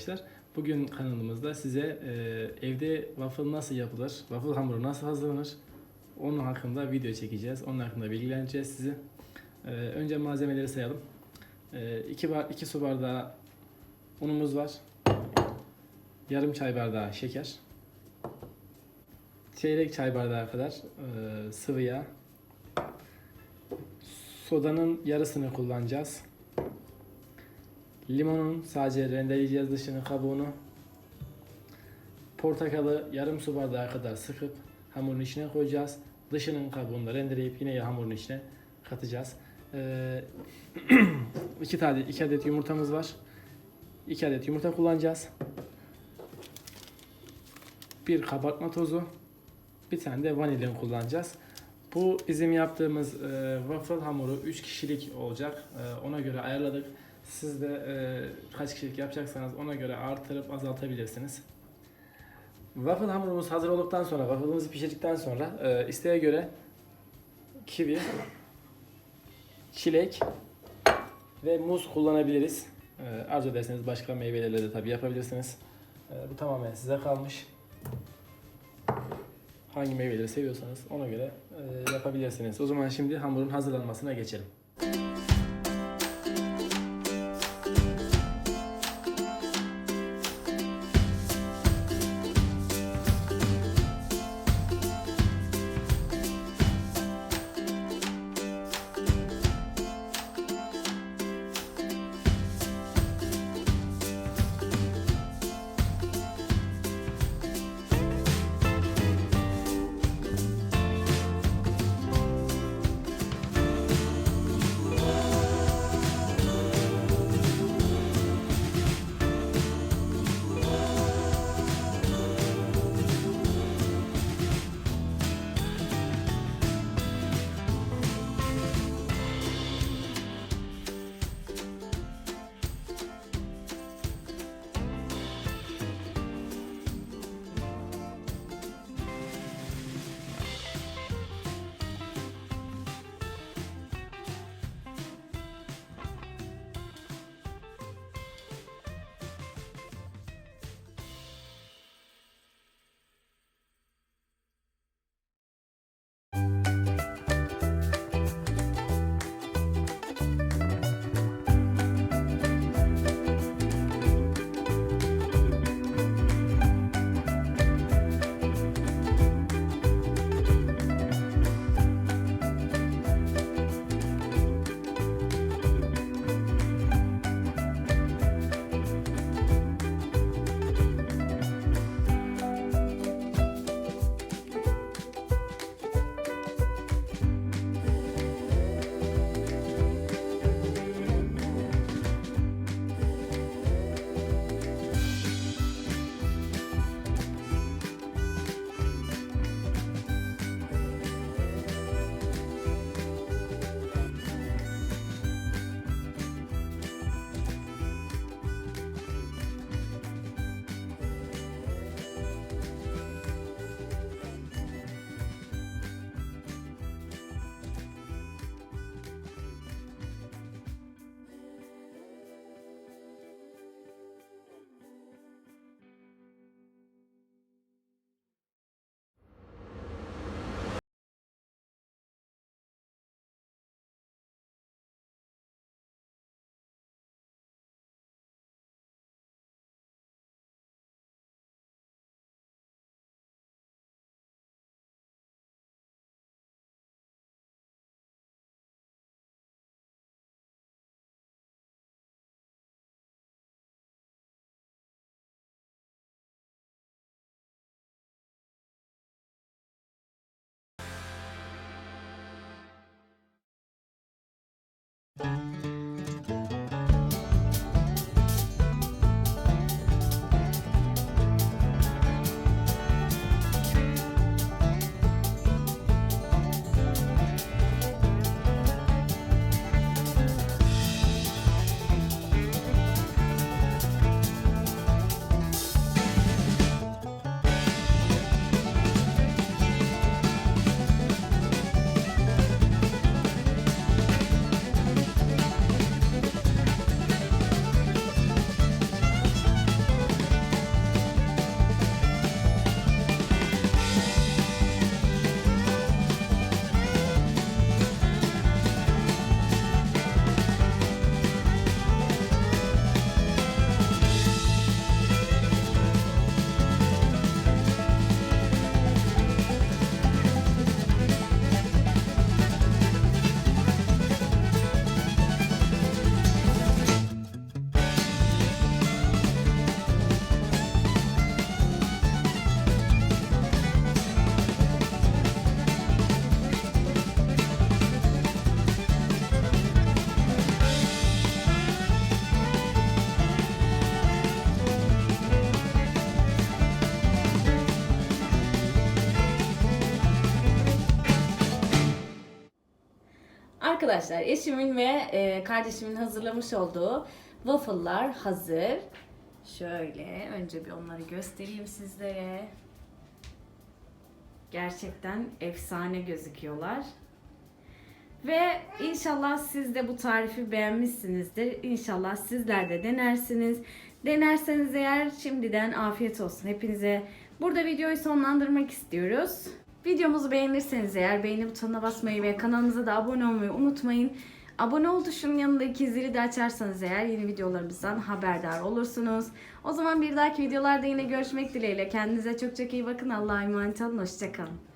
arkadaşlar. Bugün kanalımızda size e, evde waffle nasıl yapılır, waffle hamuru nasıl hazırlanır onun hakkında video çekeceğiz. Onun hakkında bilgilendireceğiz sizi. E, önce malzemeleri sayalım. 2 bar, iki su bardağı unumuz var. Yarım çay bardağı şeker. Çeyrek çay bardağı kadar e, sıvı yağ. Sodanın yarısını kullanacağız. Limonun sadece rendeleyeceğiz dışını kabuğunu. Portakalı yarım su bardağı kadar sıkıp hamurun içine koyacağız. Dışının kabuğunu da rendeleyip yine hamurun içine katacağız. Ee, iki tane iki adet yumurtamız var. İki adet yumurta kullanacağız. Bir kabartma tozu, bir tane de vanilin kullanacağız. Bu bizim yaptığımız e, waffle hamuru 3 kişilik olacak. E, ona göre ayarladık. Siz de e, kaç kişilik yapacaksanız ona göre artırıp azaltabilirsiniz. Waffle hamurumuz hazır olduktan sonra, waffle'ımızı pişirdikten sonra e, isteğe göre kivi, çilek ve muz kullanabiliriz. E, arzu ederseniz başka meyvelerle de tabii yapabilirsiniz. E, bu tamamen size kalmış. Hangi meyveleri seviyorsanız ona göre e, yapabilirsiniz. O zaman şimdi hamurun hazırlanmasına geçelim. Arkadaşlar eşimin ve e, kardeşimin hazırlamış olduğu waffle'lar hazır. Şöyle önce bir onları göstereyim sizlere. Gerçekten efsane gözüküyorlar. Ve inşallah siz de bu tarifi beğenmişsinizdir. İnşallah sizler de denersiniz. Denerseniz eğer şimdiden afiyet olsun hepinize. Burada videoyu sonlandırmak istiyoruz. Videomuzu beğenirseniz eğer beğeni butonuna basmayı ve kanalımıza da abone olmayı unutmayın. Abone ol tuşunun yanındaki zili de açarsanız eğer yeni videolarımızdan haberdar olursunuz. O zaman bir dahaki videolarda yine görüşmek dileğiyle. Kendinize çok çok iyi bakın. Allah'a emanet olun. Hoşçakalın.